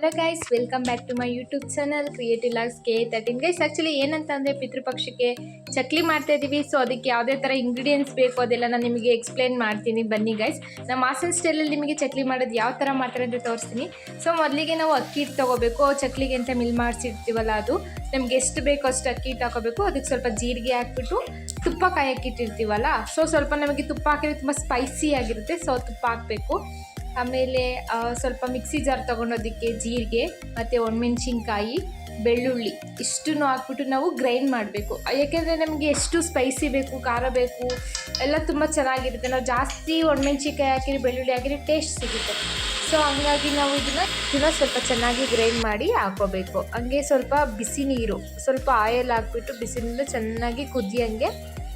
Hello guys welcome back to my YouTube channel creative logs K thirteen guys actually ಏನಂತ ಅಂದರೆ ಪಿತೃಪಕ್ಷಕ್ಕೆ ಚಕ್ಲಿ ಮಾಡ್ತಾ ಇದ್ದೀವಿ so ಅದಕ್ಕೆ ಯಾವುದೇ ಥರ ಇಂಗ್ರೀಡಿಯೆಂಟ್ಸ್ ಬೇಕು ಅದೆಲ್ಲ ನಾನು ನಿಮಗೆ ಎಕ್ಸ್ಪ್ಲೇನ್ ಮಾಡ್ತೀನಿ. ಬನ್ನಿ ಗೈಸ್ ನಮ್ಮ ಹಾಸನ್ ಸ್ಟೈಲಲ್ಲಿ ನಿಮಗೆ ಚಕ್ಲಿ ಮಾಡೋದು ಯಾವ ಥರ ಮಾಡ್ತಾರೆ ಅಂತ ತೋರಿಸ್ತೀನಿ. ಸೊ ಮೊದಲಿಗೆ ನಾವು ಅಕ್ಕಿ ಹಿಟ್ಟು ತೊಗೋಬೇಕು. ಚಕ್ಲಿಗೆ ಅಂತ ಮಿಲ್ ಮಾಡಿಸಿರ್ತೀವಲ್ಲ ಅದು, ನಮ್ಗೆ ಎಷ್ಟು ಬೇಕೋ ಅಷ್ಟು ಅಕ್ಕಿ ಹಿಟ್ಟು ಹಾಕೋಬೇಕು. ಅದಕ್ಕೆ ಸ್ವಲ್ಪ ಜೀರಿಗೆ ಹಾಕ್ಬಿಟ್ಟು ತುಪ್ಪ ಕಾಯಕ್ಕಿಟ್ಟಿರ್ತೀವಲ್ಲ ಸೊ ಸ್ವಲ್ಪ ನಮಗೆ ತುಪ್ಪ ಹಾಕಿದ್ರೆ ತುಂಬ ಸ್ಪೈಸಿ ಆಗಿರುತ್ತೆ ಸೊ ತುಪ್ಪ ಹಾಕಬೇಕು. ಆಮೇಲೆ ಸ್ವಲ್ಪ ಮಿಕ್ಸಿ ಜಾರ್ ತೊಗೊಂಡೋದಕ್ಕೆ ಜೀರಿಗೆ, ಮತ್ತು ಒಣಮೆಣ್ಸಿನ್ಕಾಯಿ, ಬೆಳ್ಳುಳ್ಳಿ ಇಷ್ಟನ್ನು ಹಾಕ್ಬಿಟ್ಟು ನಾವು ಗ್ರೈಂಡ್ ಮಾಡಬೇಕು. ಯಾಕೆಂದರೆ ನಮಗೆ ಎಷ್ಟು ಸ್ಪೈಸಿ ಬೇಕು, ಖಾರ ಬೇಕು, ಎಲ್ಲ ತುಂಬ ಚೆನ್ನಾಗಿರುತ್ತೆ. ನಾವು ಜಾಸ್ತಿ ಒಣಮೆಣ್ಸಿನ್ಕಾಯಿ ಹಾಕಿರಿ, ಬೆಳ್ಳುಳ್ಳಿ ಹಾಕಿರಿ ಟೇಸ್ಟ್ ಸಿಗುತ್ತೆ. ಸೊ ಹಂಗಾಗಿ ನಾವು ಇದನ್ನು ಇದನ್ನು ಸ್ವಲ್ಪ ಚೆನ್ನಾಗಿ ಗ್ರೈಂಡ್ ಮಾಡಿ ಹಾಕೋಬೇಕು. ಹಂಗೆ ಸ್ವಲ್ಪ ಬಿಸಿ ನೀರು, ಸ್ವಲ್ಪ ಆಯಲ್ ಹಾಕ್ಬಿಟ್ಟು ಬಿಸಿ ನೀರು ಚೆನ್ನಾಗಿ ಕುದಿಯಂಗೆ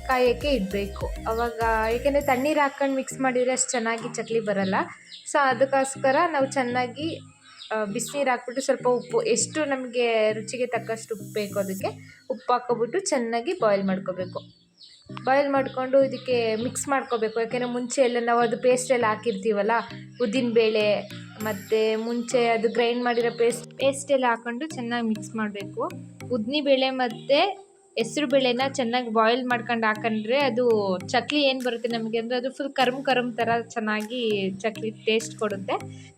ಕಾಯೋಕ್ಕೆ ಇಡಬೇಕು. ಅವಾಗ ಏಕೆಂದರೆ ತಣ್ಣೀರು ಹಾಕ್ಕೊಂಡು ಮಿಕ್ಸ್ ಮಾಡಿದರೆ ಅಷ್ಟು ಚೆನ್ನಾಗಿ ಚಕ್ಲಿ ಬರಲ್ಲ. ಸೊ ಅದಕ್ಕೋಸ್ಕರ ನಾವು ಚೆನ್ನಾಗಿ ಬಿಸಿನೀರು ಹಾಕ್ಬಿಟ್ಟು ಸ್ವಲ್ಪ ಉಪ್ಪು, ಎಷ್ಟು ನಮಗೆ ರುಚಿಗೆ ತಕ್ಕಷ್ಟು ಉಪ್ಪು ಬೇಕು ಅದಕ್ಕೆ ಉಪ್ಪು ಹಾಕ್ಕೊಬಿಟ್ಟು ಚೆನ್ನಾಗಿ ಬಾಯ್ಲ್ ಮಾಡ್ಕೋಬೇಕು. ಬಾಯ್ಲ್ ಮಾಡಿಕೊಂಡು ಇದಕ್ಕೆ ಮಿಕ್ಸ್ ಮಾಡ್ಕೋಬೇಕು. ಯಾಕೆಂದರೆ ಮುಂಚೆ ಎಲ್ಲ ನಾವು ಅದು ಪೇಸ್ಟ್ ಎಲ್ಲ ಹಾಕಿರ್ತೀವಲ್ಲ ಉದ್ದಿನಬೇಳೆ ಮತ್ತು ಮುಂಚೆ ಅದು ಗ್ರೈಂಡ್ ಮಾಡಿರೋ ಪೇಸ್ಟ್ ಪೇಸ್ಟ್ ಎಲ್ಲ ಹಾಕ್ಕೊಂಡು ಚೆನ್ನಾಗಿ ಮಿಕ್ಸ್ ಮಾಡಬೇಕು. ಉದ್ದಿನಬೇಳೆ ಮತ್ತು ಹೆಸ್ರು ಬೇಳೆನ ಚೆನ್ನಾಗಿ ಬಾಯ್ಲ್ ಮಾಡ್ಕೊಂಡು ಹಾಕೊಂಡ್ರೆ ಅದು ಚಕ್ಲಿ ಏನು ಬರುತ್ತೆ ನಮಗೆ ಅಂದರೆ ಅದು ಫುಲ್ ಕರ್ಮ್ ಕರ್ಮ್ ಥರ ಚೆನ್ನಾಗಿ ಚಕ್ಲಿ ಟೇಸ್ಟ್ ಕೊಡುತ್ತೆ.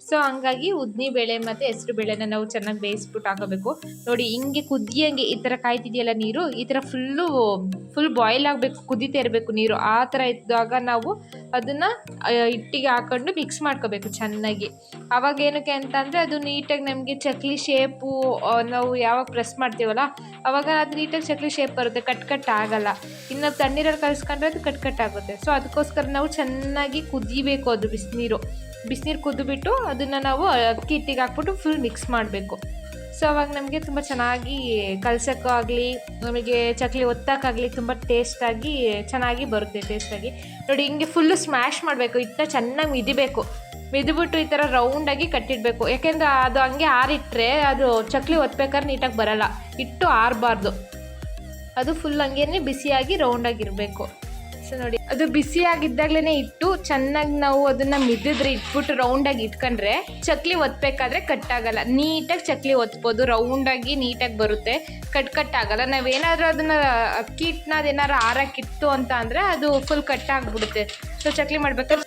ಸೊ ಹಂಗಾಗಿ ಉದ್ನಿ ಬೇಳೆ ಮತ್ತು ಹೆಸ್ರು ಬೇಳೆನ ನಾವು ಚೆನ್ನಾಗಿ ಬೇಯಿಸ್ಬಿಟ್ಟು ಹಾಕೋಬೇಕು. ನೋಡಿ, ಹಿಂಗೆ ಕುದಿಯಂಗೆ ಈ ಥರ ಕಾಯ್ತಿದೆಯಲ್ಲ ನೀರು, ಈ ಥರ ಫುಲ್ಲು ಫುಲ್ ಬಾಯ್ಲ್ ಆಗಬೇಕು, ಕುದೀತಾ ಇರಬೇಕು ನೀರು. ಆ ಥರ ಇದ್ದಾಗ ನಾವು ಅದನ್ನು ಹಿಟ್ಟಿಗೆ ಹಾಕೊಂಡು ಮಿಕ್ಸ್ ಮಾಡ್ಕೋಬೇಕು ಚೆನ್ನಾಗಿ. ಅವಾಗ ಏನಕ್ಕೆ ಅಂತ ಅಂದರೆ ಅದು ನೀಟಾಗಿ ನಮಗೆ ಚಕ್ಲಿ ಶೇಪು ನಾವು ಯಾವಾಗ ಪ್ರೆಸ್ ಮಾಡ್ತೀವಲ್ಲ, ಅವಾಗ ಅದು ನೀಟಾಗಿ ಚಕ್ಲಿ ಶೇಪ್ ಬರುತ್ತೆ ಕಟ್ ಕಟ್ ಆಗಲ್ಲ. ಇನ್ನು ತಣ್ಣೀರಲ್ಲಿ ಕಲಿಸ್ಕೊಂಡ್ರೆ ಅದು ಕಟ್ ಕಟ್ ಆಗುತ್ತೆ. ಸೊ ಅದಕ್ಕೋಸ್ಕರ ನಾವು ಚೆನ್ನಾಗಿ ಕುದಿಬೇಕು ಅದು ಬಿಸಿನೀರು. ಬಿಸಿನೀರು ಕುದ್ದುಬಿಟ್ಟು ಅದನ್ನು ನಾವು ಅಕ್ಕಿ ಹಿಟ್ಟಿಗೆ ಹಾಕ್ಬಿಟ್ಟು ಫುಲ್ ಮಿಕ್ಸ್ ಮಾಡಬೇಕು. ಸೊ ಅವಾಗ ನಮಗೆ ತುಂಬ ಚೆನ್ನಾಗಿ ಕಲ್ಸೋಕ್ಕೂ ಆಗಲಿ ನಮಗೆ ಚಕ್ಲಿ ಒತ್ತಕ್ಕಾಗಲಿ ತುಂಬ ಟೇಸ್ಟಾಗಿ ಚೆನ್ನಾಗಿ ಬರುತ್ತೆ ಟೇಸ್ಟಾಗಿ ನೋಡಿ, ಹಿಂಗೆ ಫುಲ್ಲು ಸ್ಮ್ಯಾಶ್ ಮಾಡಬೇಕು ಇತ್ತ ಚೆನ್ನಾಗಿ ಮಿದಿಬೇಕು. ಮಿದಿಬಿಟ್ಟು ಈ ಥರ ರೌಂಡಾಗಿ ಕಟ್ಟಿಡಬೇಕು. ಯಾಕೆಂದ್ರೆ ಅದು ಹಂಗೆ ಆರಿಟ್ಟರೆ ಅದು ಚಕ್ಲಿ ಒತ್ಬೇಕಾದ್ರೆ ನೀಟಾಗಿ ಬರಲ್ಲ. ಹಿಟ್ಟು ಆರಬಾರ್ದು. ಅದು ಫುಲ್ ಹಂಗೇನೆ ಬಿಸಿಯಾಗಿ ರೌಂಡಾಗಿರಬೇಕು ನೋಡಿ. ಅದು ಬಿಸಿ ಆಗಿದ್ದಾಗ್ಲೇನೆ ಇಟ್ಟು ಚೆನ್ನಾಗಿ ನಾವು ಅದನ್ನ ಮಿದ್ದಿದ್ರೆ ಇಟ್ಬಿಟ್ಟು ರೌಂಡ್ ಆಗಿ ಇಟ್ಕೊಂಡ್ರೆ ಚಕ್ಲಿ ಒತ್ತಬೇಕಾದ್ರೆ ಆಗಲ್ಲ. ನೀಟಾಗಿ ಚಕ್ಲಿ ಒತ್ಬೋದು ಆಗಿ ನೀಟಾಗಿ ಬರುತ್ತೆ ಕಟ್ ಕಟ್ ಆಗಲ್ಲ. ನಾವೇನಾದ್ರೂ ಅದನ್ನ ಅಕ್ಕಿ ಇಟ್ಟನ ಅದೇನಾದ್ರು ಆರಕ್ಕಿಟ್ಟು ಅಂತ ಅಂದ್ರೆ ಅದು ಫುಲ್ ಕಟ್ ಆಗ್ಬಿಡುತ್ತೆ. ಸೊ ಚಕ್ಲಿ ಮಾಡ್ಬೇಕಾದ್ರೆ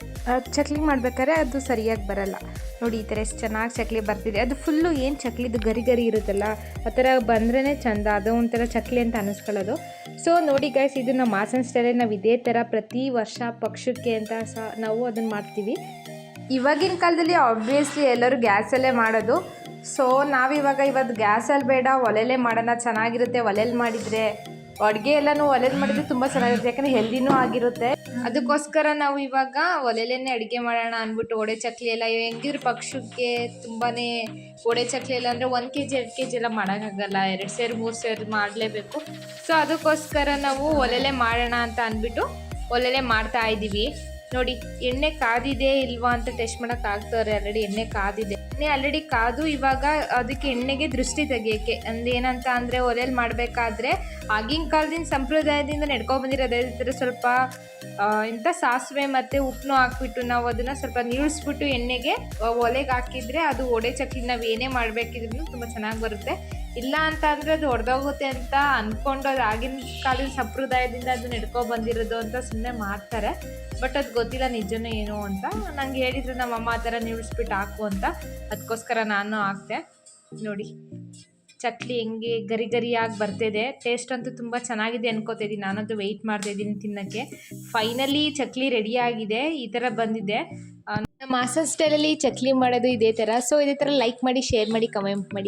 ಚಕ್ಲಿ ಮಾಡ್ಬೇಕಾದ್ರೆ ಅದು ಸರಿಯಾಗಿ ಬರಲ್ಲ. ನೋಡಿ, ಈ ಥರ ಎಷ್ಟು ಚೆನ್ನಾಗಿ ಚಕ್ಲಿ ಬರ್ತಿದೆ. ಅದು ಫುಲ್ಲು ಏನು ಚಕ್ಲಿದು ಗರಿ ಗರಿ ಇರುತ್ತಲ್ಲ, ಆ ಥರ ಬಂದ್ರೇ ಚಂದ. ಅದು ಒಂಥರ ಚಕ್ಲಿ ಅಂತ ಅನ್ನಿಸ್ಕೊಳ್ಳೋದು ಸೊ ನೋಡಿ ಗೈಸ್ ಇದು ನಮ್ಮ ಮಾಸನ್ ಸ್ಟೈಲೇ ನಾವು ಇದೇ ಥರ ಪ್ರತಿ ವರ್ಷ ಪಕ್ಷಕ್ಕೆ ಅಂತ ಸಹ ನಾವು ಅದನ್ನು ಮಾಡ್ತೀವಿ. ಇವಾಗಿನ ಕಾಲದಲ್ಲಿ ಆಬ್ವಿಯಸ್ಲಿ ಎಲ್ಲರೂ ಗ್ಯಾಸಲ್ಲೇ ಮಾಡೋದು. ಸೊ ನಾವಿವಾಗ ಇವತ್ತು ಗ್ಯಾಸಲ್ಲಿ ಬೇಡ, ಒಲೆಲೇ ಮಾಡೋಣ, ಚೆನ್ನಾಗಿರುತ್ತೆ. ಒಲೆಯಲ್ಲಿ ಮಾಡಿದರೆ ಅಡುಗೆ ಎಲ್ಲನೂ ಒಲೆಯಲ್ಲಿ ಮಾಡಿದ್ರೆ ತುಂಬ ಚೆನ್ನಾಗಿರುತ್ತೆ, ಯಾಕಂದರೆ ಹೆಲ್ದಿನೂ ಆಗಿರುತ್ತೆ. ಅದಕ್ಕೋಸ್ಕರ ನಾವು ಇವಾಗ ಒಲೆಲೇನೆ ಅಡುಗೆ ಮಾಡೋಣ ಅಂದ್ಬಿಟ್ಟು ಒಡೆ ಚಕ್ಲಿ ಎಲ್ಲ, ಹೆಂಗಿದ್ರು ಪಕ್ಷಕ್ಕೆ ತುಂಬಾ ಒಡೆ ಚಕ್ಲಿ ಎಲ್ಲ ಅಂದರೆ ಒಂದು ಕೆ ಜಿ ಎರಡು ಕೆ ಜಿ ಎಲ್ಲ ಮಾಡೋಕ್ಕಾಗಲ್ಲ, ಎರಡು ಸೇರು, ಮೂರು ಸೇರು ಮಾಡಲೇಬೇಕು. ಸೊ ಅದಕ್ಕೋಸ್ಕರ ನಾವು ಒಲೆಲೇ ಮಾಡೋಣ ಅಂತ ಅಂದ್ಬಿಟ್ಟು ಒಲೆಲೇ ಮಾಡ್ತಾ ಇದ್ದೀವಿ ನೋಡಿ, ಎಣ್ಣೆ ಕಾದಿದೆ ಇಲ್ವಾ ಅಂತ ಟೆಸ್ಟ್ ಮಾಡಕ್ ಆಗ್ತವ್ರೆ ಆಲ್ರೆಡಿ ಎಣ್ಣೆ ಕಾದಿದೆ. ಎಣ್ಣೆ ಆಲ್ರೆಡಿ ಕಾದು, ಇವಾಗ ಅದಕ್ಕೆ ಎಣ್ಣೆಗೆ ದೃಷ್ಟಿ ತೆಗಿಯೋಕ್ಕೆ. ಅಂದ್ರೆ ಏನಂತ ಅಂದರೆ ಒಲೆಯಲ್ಲಿ ಮಾಡಬೇಕಾದ್ರೆ, ಆಗಿನ ಕಾಲದಿಂದ ಸಂಪ್ರದಾಯದಿಂದ ನಡ್ಕೊ ಬಂದಿರೋದೇ ಥರ ಸ್ವಲ್ಪ ಇಂತ ಸಾಸಿವೆ ಮತ್ತು ಉಪ್ಪನ್ನು ಹಾಕ್ಬಿಟ್ಟು ನಾವು ಅದನ್ನು ಸ್ವಲ್ಪ ನೀಳ್ಸ್ಬಿಟ್ಟು ಎಣ್ಣೆಗೆ ಒಲೆಗೆ ಹಾಕಿದ್ರೆ ಅದು ಒಡೆ ಚಕ್ಲಿ ನಾವು ಏನೇ ಮಾಡ್ಬೇಕಿದ್ರು ತುಂಬ ಚೆನ್ನಾಗಿ ಬರುತ್ತೆ. ಇಲ್ಲ ಅಂತ ಅಂದರೆ ಅದು ಹೊಡೆದೋಗುತ್ತೆ ಅಂತ ಅಂದ್ಕೊಂಡು ಅದು ಆಗಿನ ಕಾಲದ ಸಂಪ್ರದಾಯದಿಂದ ಅದು ನಡ್ಕೊ ಬಂದಿರೋದು ಅಂತ ಸುಮ್ಮನೆ ಮಾಡ್ತಾರೆ. ಬಟ್ ಅದು ಗೊತ್ತಿಲ್ಲ ನಿಜನೂ ಏನು ಅಂತ. ನಂಗೆ ಹೇಳಿದ್ರು ನಮ್ಮ ಅಮ್ಮ ಆ ಥರ ನಿಲ್ಲಿಸ್ಬಿಟ್ಟು ಹಾಕು ಅಂತ. ಅದಕ್ಕೋಸ್ಕರ ನಾನು ಹಾಕ್ದೆ. ನೋಡಿ ಚಕ್ಲಿ ಹೆಂಗೆ ಗರಿ ಗರಿಯಾಗಿ ಬರ್ತಿದೆ. ಟೇಸ್ಟ್ ಅಂತೂ ತುಂಬ ಚೆನ್ನಾಗಿದೆ ಅನ್ಕೋತಿದ್ದೀನಿ ನಾನಂತೂ ವೆಯ್ಟ್ ಮಾಡ್ತಾ ಇದ್ದೀನಿ ತಿನ್ನೋಕ್ಕೆ. ಫೈನಲಿ ಚಕ್ಲಿ ರೆಡಿಯಾಗಿದೆ ಈ ಥರ ಬಂದಿದೆ. ನಮ್ಮ ಹಾಸನ್ ಸ್ಟೈಲಲ್ಲಿ ಚಕ್ಲಿ ಮಾಡೋದು ಇದೇ ಥರ. ಸೊ ಇದೇ ಥರ ಲೈಕ್ ಮಾಡಿ ಶೇರ್ ಮಾಡಿ ಕಮೆಂಟ್ ಮಾಡಿ.